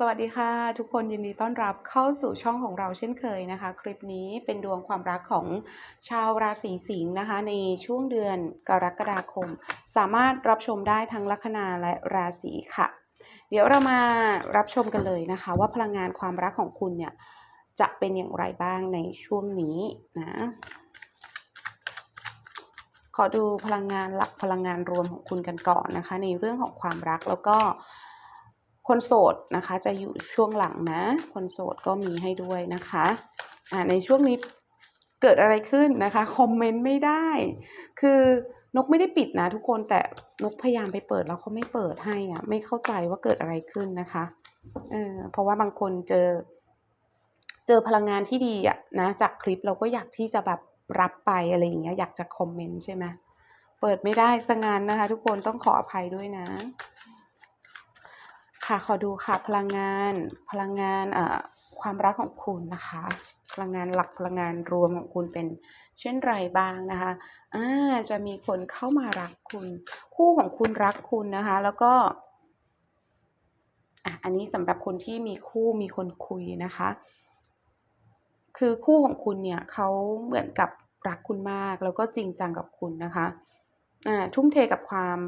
สวัสดีค่ะทุกคนยินดีต้อนรับเข้าสู่ช่องของเราเช่นเคยนะคะ คลิปนี้เป็นดวงความรักของชาวราศีสิงห์นะคะ ในช่วงเดือนกรกฎาคม สามารถรับชมได้ทั้งลัคนาและราศีค่ะ เดี๋ยวเรามารับชมกันเลยนะคะ ว่าพลังงานความรักของคุณเนี่ยจะเป็นอย่างไรบ้างในช่วงนี้นะขอดูพลังงานหลักพลังงานรวมของคุณกันก่อนนะคะ ในเรื่องของความรักแล้วก็ คนโสดนะคะ จะอยู่ช่วงหลังนะ คนโสดก็มีให้ด้วยนะคะอ่าในช่วงนี้เกิดอะไรขึ้นนะคะคอมเมนต์ไม่ได้ คือนกไม่ได้ปิดนะทุกคนแต่นกพยายามไปเปิดแล้วเขาไม่เปิดให้อะ ไม่เข้าใจว่าเกิดอะไรขึ้นนะคะเออเพราะว่าบางคนเจอ เจอพลังงานที่ดีอะนะ จากคลิปเราก็อยากที่จะแบบรับไปอะไรอย่างเงี้ยอยากจะคอมเมนต์ใช่ไหมเปิดไม่ได้สงานนะคะ ทุกคนต้องขออภัยด้วยนะ ค่ะ ขอดูค่ะ พลังงาน พลังงานเอ่อความรักของคุณนะคะ พลังงานหลักพลังงานรวมของคุณเป็นเช่นไรบ้างนะคะอ่าจะมีคนเข้ามารักคุณ คู่ของคุณรักคุณนะคะ แล้วก็อะอันนี้สำหรับคนที่มีคู่มีคนคุยนะคะ คือคู่ของคุณเนี่ยเขาเหมือนกับรักคุณมาก แล้วก็จริงจังกับคุณนะคะอ่าทุ่มเทกับความ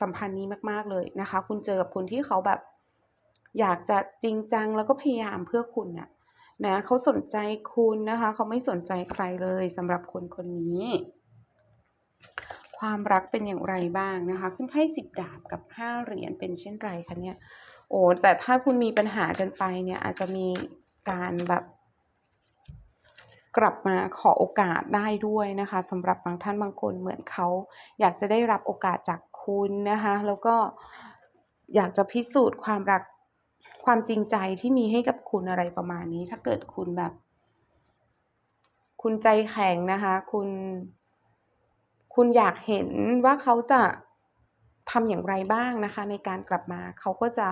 สัมพันธ์นี้มาก ๆเลยนะคะ คุณเจอกับคนที่เขาแบบ อยากจะจริงจังแล้วก็พยายามเพื่อคุณน่ะนะเขาสนใจคุณนะคะ เขาไม่สนใจใครเลยสำหรับคนคนนี้ ความรักเป็นอย่างไรบ้างนะคะคุณไพ่สิบดาบกับห้าเหรียญเป็นเช่นไรคะเนี่ยโอ้แต่ถ้าคุณมีปัญหากันไปเนี่ยอาจจะมีการแบบกลับมาขอโอกาสได้ด้วยนะคะสำหรับบางท่านบางคนเหมือนเขาอยากจะได้รับโอกาสจาก คุณนะคะ แล้วก็อยากจะพิสูจน์ความรักความจริงใจที่มีให้กับคุณอะไรประมาณนี้ ถ้าเกิดคุณแบบ คุณใจแข็งนะคะ คุณ คุณอยากเห็นว่าเขาจะทำอย่างไรบ้างนะคะ ในการกลับมาเขาก็จะ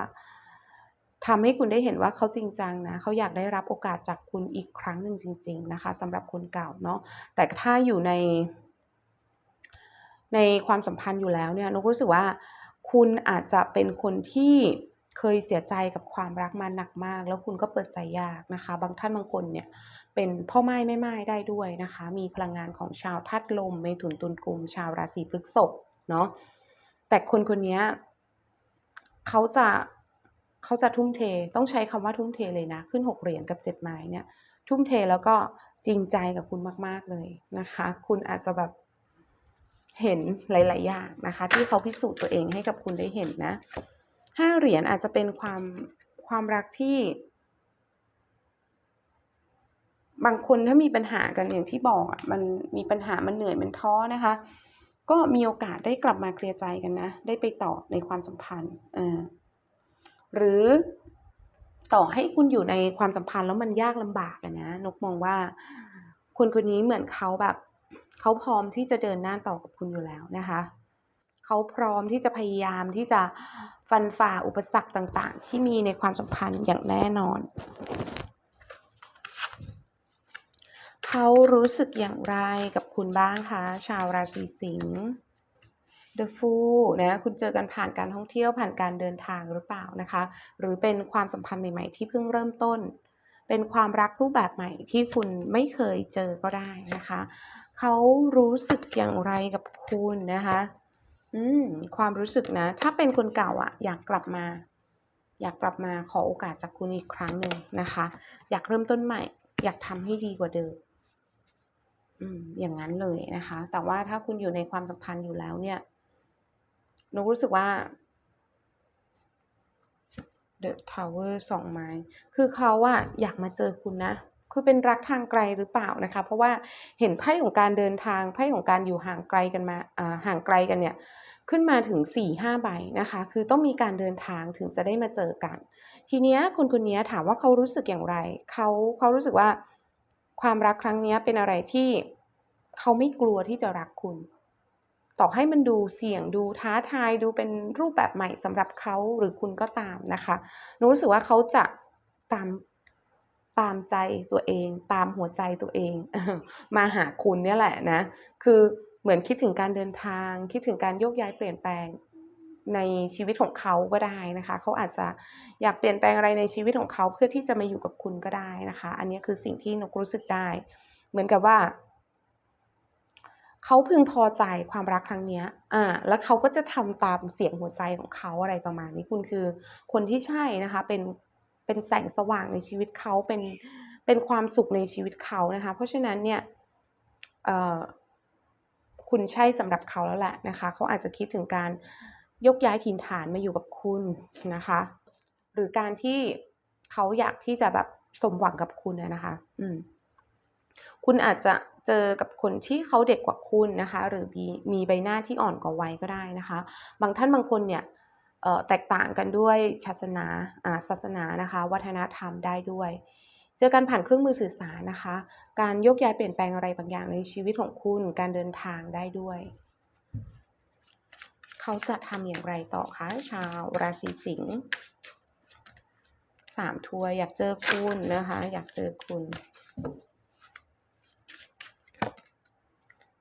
ทำให้คุณได้เห็นว่าเขาจริงจังนะเขาอยากได้รับโอกาสจากคุณอีกครั้งหนึ่งจริง ๆ นะคะสำหรับคนเก่าเนาะแต่ถ้าอยู่ใน ในความสัมพันธ์อยู่แล้วเนี่ยนกรู้สึกว่าคุณอาจจะเป็นคนที่เคยเสียใจกับความรักมาหนักมาก แล้วคุณก็เปิดใจยากนะคะ บางท่านบางคนเนี่ยเป็นพ่อไม้แม่ไม้ได้ด้วยนะคะ มีพลังงานของชาวธาตุลมเมถุนตุลกุม ชาวราศีพฤษภเนาะแต่คนคนนี้เขาจะเขาจะทุ่มเทต้องใช้คำว่าทุ่มเทเลยนะ ขึ้นหกเหรียญกับเจ็ดไม้เนี่ย ทุ่มเทแล้วก็จริงใจกับคุณมาก ๆเลยนะคะ คุณอาจจะแบบ เห็นหลาย ๆ อย่างนะคะ ที่เขาพิสูจน์ตัวเองให้กับคุณได้เห็นนะห้าเหรียญอาจจะเป็นความความรักที่ บางคนถ้ามีปัญหากันอย่างที่บอกมันมีปัญหามันเหนื่อยมันท้อนะคะ ก็มีโอกาสได้กลับมาเคลียร์ใจกันนะ ได้ไปต่อในความสัมพันธ์อ่าหรือต่อให้คุณอยู่ในความสัมพันธ์แล้วมันยากลำบากนะนกมองว่าคนคนนี้เหมือนเขาแบบ เขาพร้อมที่จะเดินหน้าต่อกับคุณอยู่แล้วนะคะเขาพร้อมที่จะพยายามที่จะฟันฝ่าอุปสรรคต่าง ๆ ที่มีในความสัมพันธ์อย่างแน่นอน เขารู้สึกอย่างไรกับคุณบ้างคะชาวราศีสิงห์ The Fool นะคุณเจอกันผ่านการท่องเที่ยวผ่านการเดินทางหรือเปล่านะคะ หรือเป็นความสัมพันธ์ใหม่ ๆ ที่เพิ่งเริ่มต้น เป็นความรักรูปแบบใหม่ที่คุณไม่เคยเจอก็ได้นะคะ เขารู้สึกอย่างไรกับคุณนะคะ อืม ความรู้สึกนะ ถ้าเป็นคนเก่าอะอยากกลับมา อยากกลับมาขอโอกาสจากคุณอีกครั้งหนึ่งนะคะ อยากเริ่มต้นใหม่ อยากทำให้ดีกว่าเดิม อืม อย่างนั้นเลยนะคะ แต่ว่าถ้าคุณอยู่ในความสัมพันธ์อยู่แล้วเนี่ยนกรู้สึกว่า The Tower สองไม้ คือเขาอะอยากมาเจอคุณนะ คือเป็นรักทางไกลหรือเปล่านะคะ เพราะว่าเห็นไพ่ของการเดินทางไพ่ของการอยู่ห่างไกลกันมาห่างไกลกันเนี่ยขึ้นมาถึงสี่ห้าใบนะคะ คือต้องมีการเดินทางถึงจะได้มาเจอกัน ทีเนี้ยคนคนนี้ถามว่าเขารู้สึกอย่างไรเขาเขารู้สึกว่าความรักครั้งนี้เป็นอะไรที่เขาไม่กลัวที่จะรักคุณ ต่อให้มันดูเสี่ยงดูท้าทายดูเป็นรูปแบบใหม่สำหรับเขาหรือคุณก็ตามนะคะหนูรู้สึกว่าเขาจะตาม ตามใจตัวเอง ตามหัวใจตัวเอง มาหาคุณเนี่ยแหละนะ คือเหมือนคิดถึงการเดินทาง คิดถึงการโยกย้ายเปลี่ยนแปลงในชีวิตของเขาก็ได้นะคะ เขาอาจจะอยากเปลี่ยนแปลงอะไรในชีวิตของเขาเพื่อที่จะมาอยู่กับคุณก็ได้นะคะ อันนี้คือสิ่งที่นกรู้สึกได้ เหมือนกับว่า เขาพึงพอใจความรักครั้งนี้อ่า แล้วเขาก็จะทำตามเสียงหัวใจของเขาอะไรประมาณนี้คุณคือ คนที่ใช่นะคะ เป็น เป็นแสงสว่างในชีวิตเขาเป็นเป็นความสุขในชีวิตเขานะคะ เพราะฉะนั้นเนี่ยคุณใช่สำหรับเขาแล้วแหละนะคะเขาอาจจะคิดถึงการยกย้ายถิ่นฐานมาอยู่กับคุณนะคะ หรือการที่เขาอยากที่จะแบบสมหวังกับคุณนะคะ อืม คุณอาจจะเจอกับคนที่เขาเด็กกว่าคุณนะคะ หรือมีมีใบหน้าที่อ่อนกว่าวัยก็ได้นะคะ บางท่านบางคนเนี่ย แตกต่างกันด้วยศาสนาศาสนานะคะ วัฒนธรรมได้ด้วย เจอกันผ่านเครื่องมือสื่อสารนะคะ การยกย้ายเปลี่ยนแปลงอะไรบางอย่างในชีวิตของคุณ การเดินทางได้ด้วย เขาจะทำอย่างไรต่อคะชาวราศีสิงห์3ถ้วยอยากเจอคุณนะคะ อยากเจอคุณ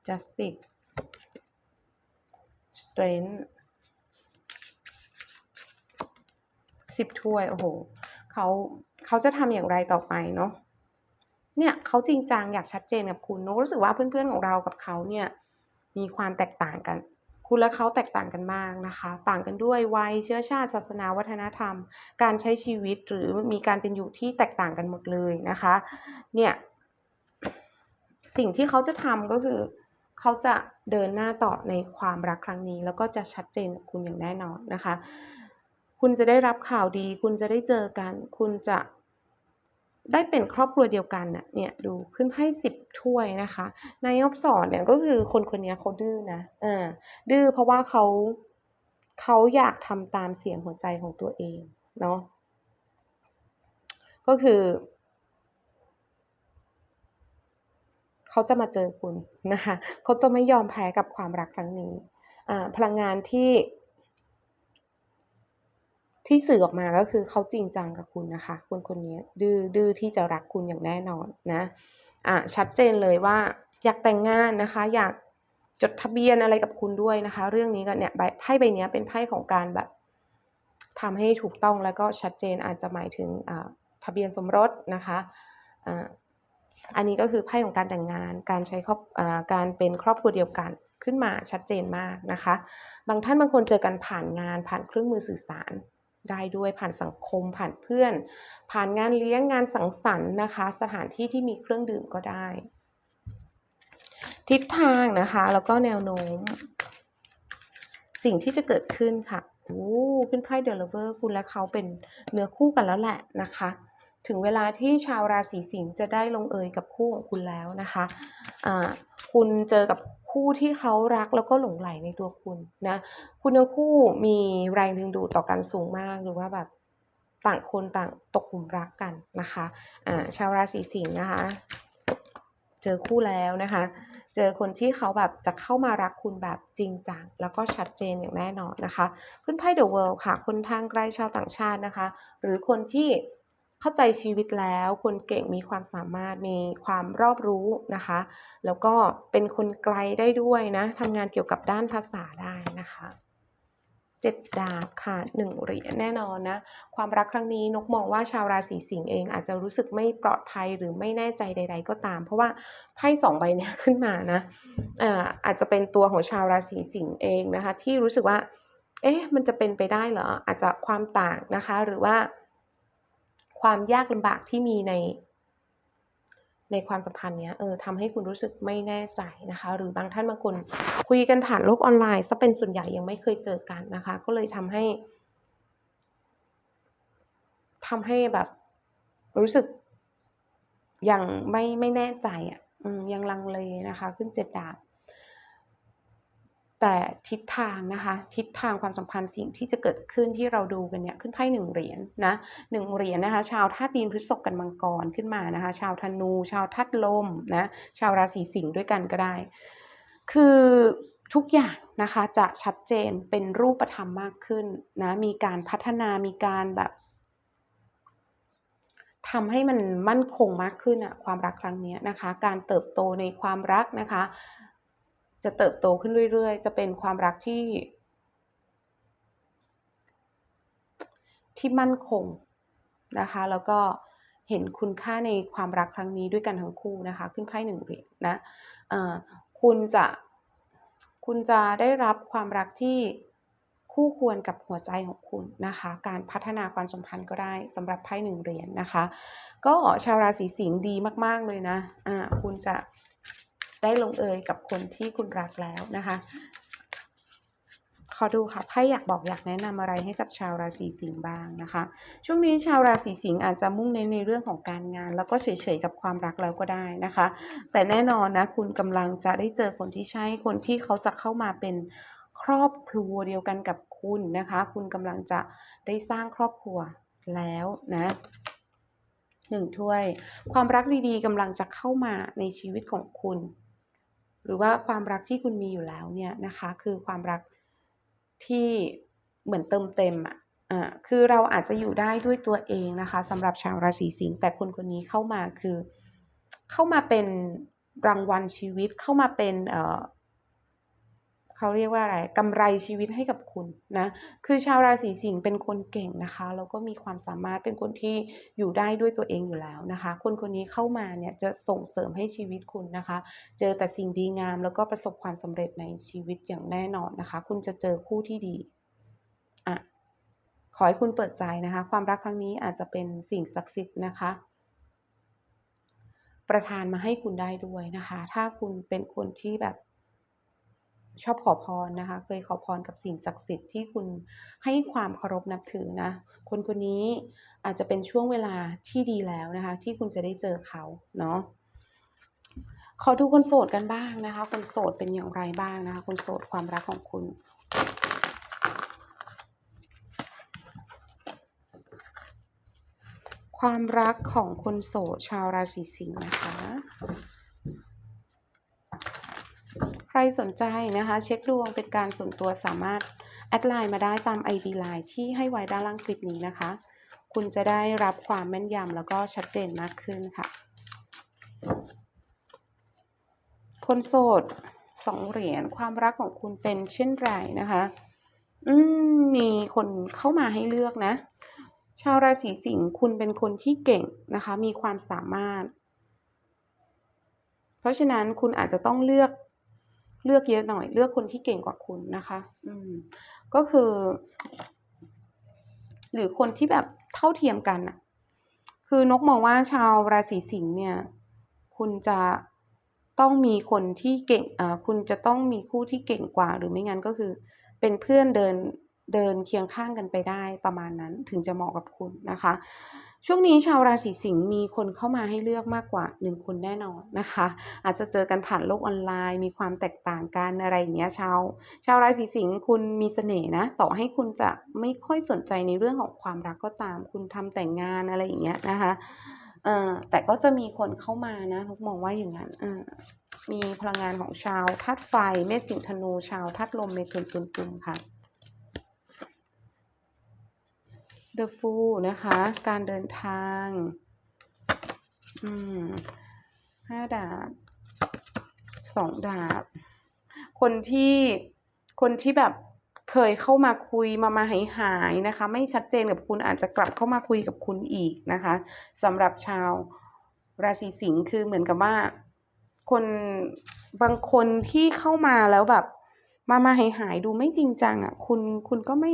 Justice Strength 10ถ้วยโอ้โฮเขาเขาจะทำอย่างไรต่อไปเนาะเนี่ยเขาจริงจังอยากชัดเจนกับคุณนกรู้สึกว่าเพื่อนๆของเรากับเขาเนี่ยมีความแตกต่างกัน คุณและเขาแตกต่างกันมากนะคะ ต่างกันด้วยวัยเชื้อชาติศาสนาวัฒนธรรม การใช้ชีวิตหรือมีการเป็นอยู่ที่แตกต่างกันหมดเลยนะคะ เนี่ยสิ่งที่เขาจะทำก็คือเขาจะเดินหน้าต่อในความรักครั้งนี้ แล้วก็จะชัดเจนกับคุณอย่างแน่นอนนะคะ คุณจะได้รับข่าวดี คุณจะได้เจอกัน คุณจะได้เป็นครอบครัวเดียวกันน่ะเนี่ยดูขึ้นไพ่10ถ้วยนะคะนายกสอนเนี่ยก็คือคนคนนี้เขาดื้อนะอาดื้อเพราะว่าเขาเขาอยากทำตามเสียงหัวใจของตัวเองเนาะก็คือเขาจะมาเจอคุณนะคะเขาจะไม่ยอมแพ้กับความรักครั้งนี้อ่าพลังงานที่ ที่สื่อออกมาก็คือเขาจริงจังกับคุณนะคะคนคนนี้ดื้อดื้อที่จะรักคุณอย่างแน่นอนนะอ่าชัดเจนเลยว่าอยากแต่งงานนะคะ อยากจดทะเบียนอะไรกับคุณด้วยนะคะ เรื่องนี้ก็เนี่ยไพ่ใบนี้เป็นไพ่ของการแบบทำให้ถูกต้องแล้วก็ชัดเจนอาจจะหมายถึงทะเบียนสมรสนะคะอ่าอันนี้ก็คือไพ่ของการแต่งงาน การใช้ครอบอ่าการเป็นครอบครัวเดียวกันขึ้นมาชัดเจนมากนะคะ บางท่านบางคนเจอกันผ่านงานผ่านเครื่องมือสื่อสาร ได้ด้วยผ่านสังคมผ่านเพื่อน ผ่านงานเลี้ยงงานสังสรรค์นะคะ สถานที่ที่มีเครื่องดื่มก็ได้ ทิศทางนะคะ แล้วก็แนวโน้ม สิ่งที่จะเกิดขึ้นค่ะโอ้ขึ้นไพ่ The Lover คุณและเขาเป็นเนื้อคู่กันแล้วแหละนะคะถึงเวลาที่ชาวราศีสิงห์จะได้ลงเอยกับคู่ของคุณแล้วนะคะอ่าคุณเจอกับ คู่ที่เขารักแล้วก็หลงใหลในตัวคุณนะ คุณทั้งคู่มีแรงดึงดูดต่อกันสูงมากหรือว่าแบบต่างคนต่างตกหลุมรักกันนะคะอ่าชาวราศีสิงห์นะคะ เจอคู่แล้วนะคะ เจอคนที่เขาแบบจะเข้ามารักคุณแบบจริงจังแล้วก็ชัดเจนอย่างแน่นอนนะคะ ขึ้นไพ่ The World ค่ะ คนทางไกลชาวต่างชาตินะคะ หรือคนที่ เข้าใจชีวิตแล้วคนเก่งมีความสามารถมีความรอบรู้นะคะ แล้วก็เป็นคนไกลได้ด้วยนะทำงานเกี่ยวกับด้านภาษาได้นะคะ7ดดาบค่ะ1เหรียญแน่นอนนะ ความรักครั้งนี้นกมองว่าชาวราศีสิงห์เองอาจจะรู้สึกไม่ปลอดภัยหรือไม่แน่ใจใด ๆ ก็ตาม เพราะว่าไพ่2ใบเนี้ยขึ้นมานะอ่าอาจจะเป็นตัวของชาวราศีสิงห์เองนะคะ ที่รู้สึกว่า เอ๊ะมันจะเป็นไปได้เหรอ?อาจจะความต่างนะคะหรือว่า ความยากลำบากที่มีใน ในความสัมพันธ์เนี้ยเออทำให้คุณรู้สึกไม่แน่ใจนะคะ หรือบางท่านบางคนคุยกันผ่านโลกออนไลน์เสียเป็นส่วนใหญ่ยังไม่เคยเจอกันนะคะ ก็เลยทำให้ทำให้แบบ รู้สึกยังไม่ไม่แน่ใจอะอืมยังลังเลนะคะ ขึ้น7ดาบ แต่ทิศทางนะคะ ทิศทางความสัมพันธ์สิ่งที่จะเกิดขึ้นที่เราดูกันเนี่ยขึ้นไพ่1เหรียญนะ1เหรียญนะคะ ชาวธาตุดินพฤษภกันมังกรขึ้นมานะคะ ชาวธนู ชาวธาตุลมนะชาวราศีสิงห์ด้วยกันก็ได้ คือทุกอย่างนะคะจะชัดเจนเป็นรูปธรรมมากขึ้นนะมีการพัฒนามีการแบบทำให้มันมั่นคงมากขึ้นอะความรักครั้งนี้นะคะ การเติบโตในความรักนะคะ จะเติบโตขึ้นเรื่อยๆ จะเป็นความรักที่ ที่มั่นคงนะคะ แล้วก็เห็นคุณค่าในความรักครั้งนี้ด้วยกันทั้งคู่นะคะ ขึ้นไพ่หนึ่งเหรียญนะเอ่อคุณจะคุณจะได้รับความรักที่คู่ควรกับหัวใจของคุณนะคะ การพัฒนาความสัมพันธ์ก็ได้สำหรับไพ่หนึ่งเหรียญนะคะ ก็ชาวราศีสิงห์ดีมาก ๆเลยนะอ่าคุณจะ ได้ลงเอยกับคนที่คุณรักแล้วนะคะ ขอดูค่ะไพ่อยากบอกอยากแนะนำอะไรให้กับชาวราศีสิงห์บ้างนะคะ ช่วงนี้ชาวราศีสิงห์อาจจะมุ่งเน้นในเรื่องของการงาน แล้วก็เฉยๆกับความรักแล้วก็ได้นะคะ แต่แน่นอนนะคุณกำลังจะได้เจอคนที่ใช่คนที่เขาจะเข้ามาเป็นครอบครัวเดียวกันกับคุณนะคะ คุณกำลังจะได้สร้างครอบครัวแล้วนะหนึ่งถ้วย ความรักดีๆกำลังจะเข้ามาในชีวิตของคุณ หรือว่าความรักที่คุณมีอยู่แล้วเนี่ยนะคะคือความรักที่เหมือนเติมเต็มอะอ่าคือเราอาจจะอยู่ได้ด้วยตัวเองนะคะสำหรับชาวราศีสิงห์แต่คนคนนี้เข้ามาคือ เข้ามาเป็นรางวัลชีวิตเข้ามาเป็นเอ่อ เขาเรียกว่าอะไรกำไรชีวิตให้กับคุณนะคือชาวราศีสิงห์เป็นคนเก่งนะคะแล้วก็มีความสามารถเป็นคนที่อยู่ได้ด้วยตัวเองอยู่แล้วนะคะ คนคนนี้เข้ามาเนี่ยจะส่งเสริมให้ชีวิตคุณนะคะ เจอแต่สิ่งดีงาม แล้วก็ประสบความสำเร็จในชีวิตอย่างแน่นอนนะคะ คุณจะเจอคู่ที่ดีอะขอให้คุณเปิดใจนะคะ ความรักครั้งนี้อาจจะเป็นสิ่งศักดิ์สิทธิ์นะคะประทานมาให้คุณได้ด้วยนะคะ ถ้าคุณเป็นคนที่แบบ ชอบขอพรนะคะ เคยขอพรกับสิ่งศักดิ์สิทธิ์ที่คุณให้ความเคารพนับถือนะ คนคนนี้อาจจะเป็นช่วงเวลาที่ดีแล้วนะคะ ที่คุณจะได้เจอเขาเนาะขอดูคนโสดกันบ้างนะคะ คนโสดเป็นอย่างไรบ้างนะคะ คนโสดความรักของคุณความรักของคนโสดชาวราศีสิงห์นะคะ รสนใจนะคะเช็คดวงเป็นการส่วนตัวสามารถแอดไลน์มาได้ตาม ID ไลน์ที่ให้ไว้ด้านล่างคลิปนี้นะคะ คุณจะได้รับความแม่นยำแล้วก็ชัดเจนมากขึ้นค่ะ คนโสดสองเหรียญความรักของคุณเป็นเช่นไรนะคะ อืมมีคนเข้ามาให้เลือกนะ ชาวราศีสิงห์คุณเป็นคนที่เก่งนะคะ มีความสามารถ เพราะฉะนั้นคุณอาจจะต้องเลือก เลือกเยอะหน่อย เลือกคนที่เก่งกว่าคุณนะคะ อืม ก็คือ หรือคนที่แบบเท่าเทียมกันอะคือนกมองว่าชาวราศีสิงห์เนี่ย คุณจะต้องมีคนที่เก่งอ่าคุณจะต้องมีคู่ที่เก่งกว่า หรือไม่งั้นก็คือ เป็นเพื่อนเดิน เดินเคียงข้างกันไปได้ประมาณนั้นถึงจะเหมาะกับคุณนะคะ ช่วงนี้ชาวราศีสิงห์มีคนเข้ามาให้เลือกมากกว่าหนึ่งคนแน่นอนนะคะ อาจจะเจอกันผ่านโลกออนไลน์ มีความแตกต่างกันอะไรอย่างเงี้ยชาวชาวราศีสิงห์คุณมีเสน่ห์นะ ต่อให้คุณจะไม่ค่อยสนใจในเรื่องของความรักก็ตาม คุณทำแต่งงานอะไรอย่างเงี้ยนะคะเอ่อแต่ก็จะมีคนเข้ามานะทุกมองว่าอย่างนั้นอ่ามีพลังงานของชาวธาตุไฟเมษสิงธนูชาวธาตุลมเมถุนตุลกุมค่ะ The Fool นะคะ การเดินทาง อืมห้าดาบสองดาบ คนที่คนที่แบบเคยเข้ามาคุยมามาหายหายนะคะ ไม่ชัดเจนกับคุณอาจจะกลับเข้ามาคุยกับคุณอีกนะคะสำหรับชาวราศีสิงห์คือเหมือนกับว่า คนบางคนที่เข้ามาแล้วแบบ มามาหายหายดูไม่จริงจังอะ คุณคุณก็ไม่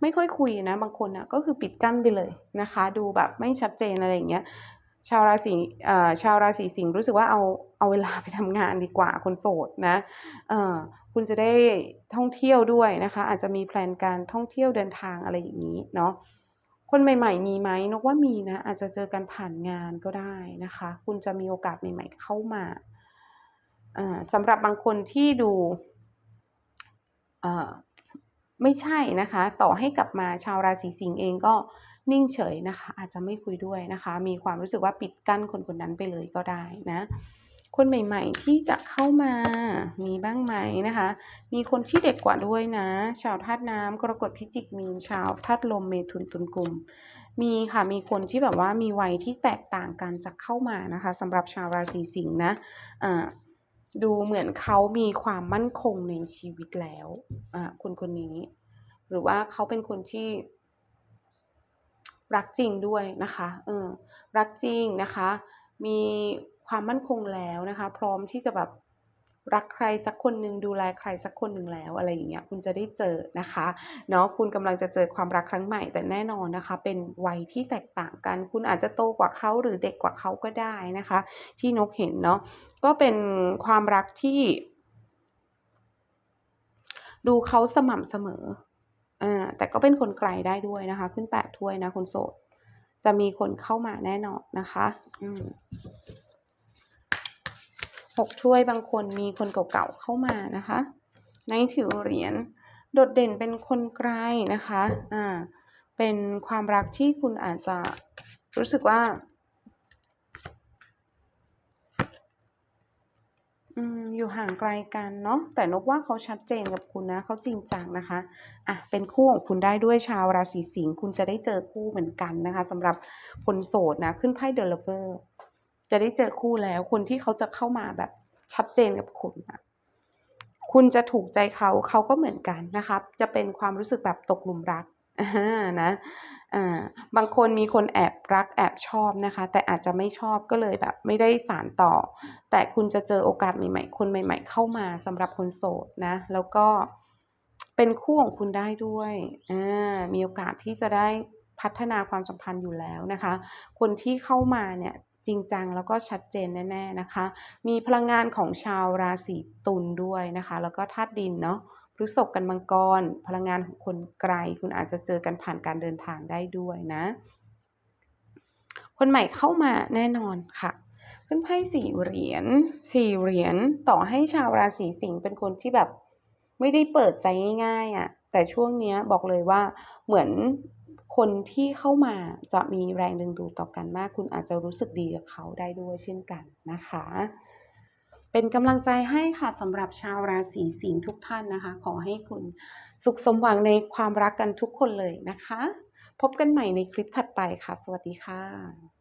ไม่ค่อยคุยนะ บางคนอะก็คือปิดกั้นไปเลยนะคะ ดูแบบไม่ชัดเจนอะไรอย่างเงี้ยชาวราศีเอ่อชาวราศีสิงห์รู้สึกว่าเอาเอาเวลาไปทำงานดีกว่าคนโสดนะเอ่อคุณจะได้ท่องเที่ยวด้วยนะคะ อาจจะมีแพลนการท่องเที่ยวเดินทางอะไรอย่างนี้เนาะคนใหม่ ๆ มีไหมนกว่ามีนะ อาจจะเจอกันผ่านงานก็ได้นะคะ คุณจะมีโอกาสใหม่ ๆ เข้ามาอ่าสำหรับบางคนที่ดูอ่อ ไม่ใช่นะคะ ต่อให้กลับมาชาวราศีสิงห์เองก็นิ่งเฉยนะคะ อาจจะไม่คุยด้วยนะคะ มีความรู้สึกว่าปิดกั้นคนคนนั้นไปเลยก็ได้นะ คนใหม่ ๆ ที่จะเข้ามามีบ้างไหมนะคะ มีคนที่เด็กกว่าด้วยนะ ชาวธาตุน้ำกรกฎพิจิกมีนชาวธาตุลมเมถุนตุลกุมมีค่ะมีคนที่แบบว่ามีวัยที่แตกต่างกันจะเข้ามานะคะสำหรับชาวราศีสิงห์นะอ่า ดูเหมือนเขามีความมั่นคงในชีวิตแล้วอะคนคนนี้ หรือว่าเขาเป็นคนที่รักจริงด้วยนะคะเออรักจริงนะคะ มีความมั่นคงแล้วนะคะ พร้อมที่จะแบบ รักใครสักคนหนึ่งดูแลใครสักคนหนึ่งแล้วอะไรอย่างเงี้ยคุณจะได้เจอนะคะเนาะคุณกำลังจะเจอความรักครั้งใหม่ แต่แน่นอนนะคะ เป็นวัยที่แตกต่างกัน คุณอาจจะโตกว่าเขาหรือเด็กกว่าเขาก็ได้นะคะ ที่นกเห็นเนาะก็เป็นความรักที่ ดูเขาสม่ำเสมออ่าแต่ก็เป็นคนไกลได้ด้วยนะคะ ขึ้นแปดถ้วยนะคนโสดจะมีคนเข้ามาแน่นอนนะคะ อืม หกถ้วยบางคนมีคนเก่าๆเข้ามานะคะในถือเหรียญโดดเด่นเป็นคนไกลนะคะอ่าเป็นความรักที่คุณอาจจะรู้สึกว่าอืมอยู่ห่างไกลกันเนาะแต่นกว่าเขาชัดเจนกับคุณนะเขาจริงจังนะคะอะเป็นคู่ของคุณได้ด้วยชาวราศีสิงห์คุณจะได้เจอคู่เหมือนกันนะคะสำหรับคนโสดนะขึ้นไพ่เดลเวอร์ จะได้เจอคู่แล้วคนที่เขาจะเข้ามาแบบชัดเจนกับคุณนะคุณจะถูกใจเขาเขาก็เหมือนกันนะคะจะเป็นความรู้สึกแบบตกหลุมรักนะบางคนมีคนแอบรักแอบชอบนะคะ แต่อาจจะไม่ชอบก็เลยแบบไม่ได้สารต่อ แต่คุณจะเจอโอกาสใหม่ๆ คนใหม่ ๆ เข้ามาสำหรับคนโสดนะ แล้วก็เป็นคู่ของคุณได้ด้วยมีโอกาสที่จะได้พัฒนาความสัมพันธ์อยู่แล้วนะคะ คนที่เข้ามาเนี่ย จริงจังแล้วก็ชัดเจนแน่ๆนะคะ มีพลังงานของชาวราศีตุลด้วยนะคะ แล้วก็ธาตุดินเนาะพฤษภกันมังกร พลังงานของคนไกล คุณอาจจะเจอกันผ่านการเดินทางได้ด้วยนะ คนใหม่เข้ามาแน่นอนค่ะขึ้นไพ่สี่เหรียญสี่เหรียญต่อให้ชาวราศีสิงห์เป็นคนที่แบบ ไม่ได้เปิดใจง่ายๆอะ่ะ แต่ช่วงเนี้ยบอกเลยว่าเหมือน คนที่เข้ามาจะมีแรงดึงดูดต่อกันมาก คุณอาจจะรู้สึกดีกับเขาได้ด้วยเช่นกันนะคะ เป็นกำลังใจให้ค่ะสำหรับชาวราศีสิงห์ทุกท่านนะคะ ขอให้คุณสุขสมหวังในความรักกันทุกคนเลยนะคะ พบกันใหม่ในคลิปถัดไปค่ะ สวัสดีค่ะ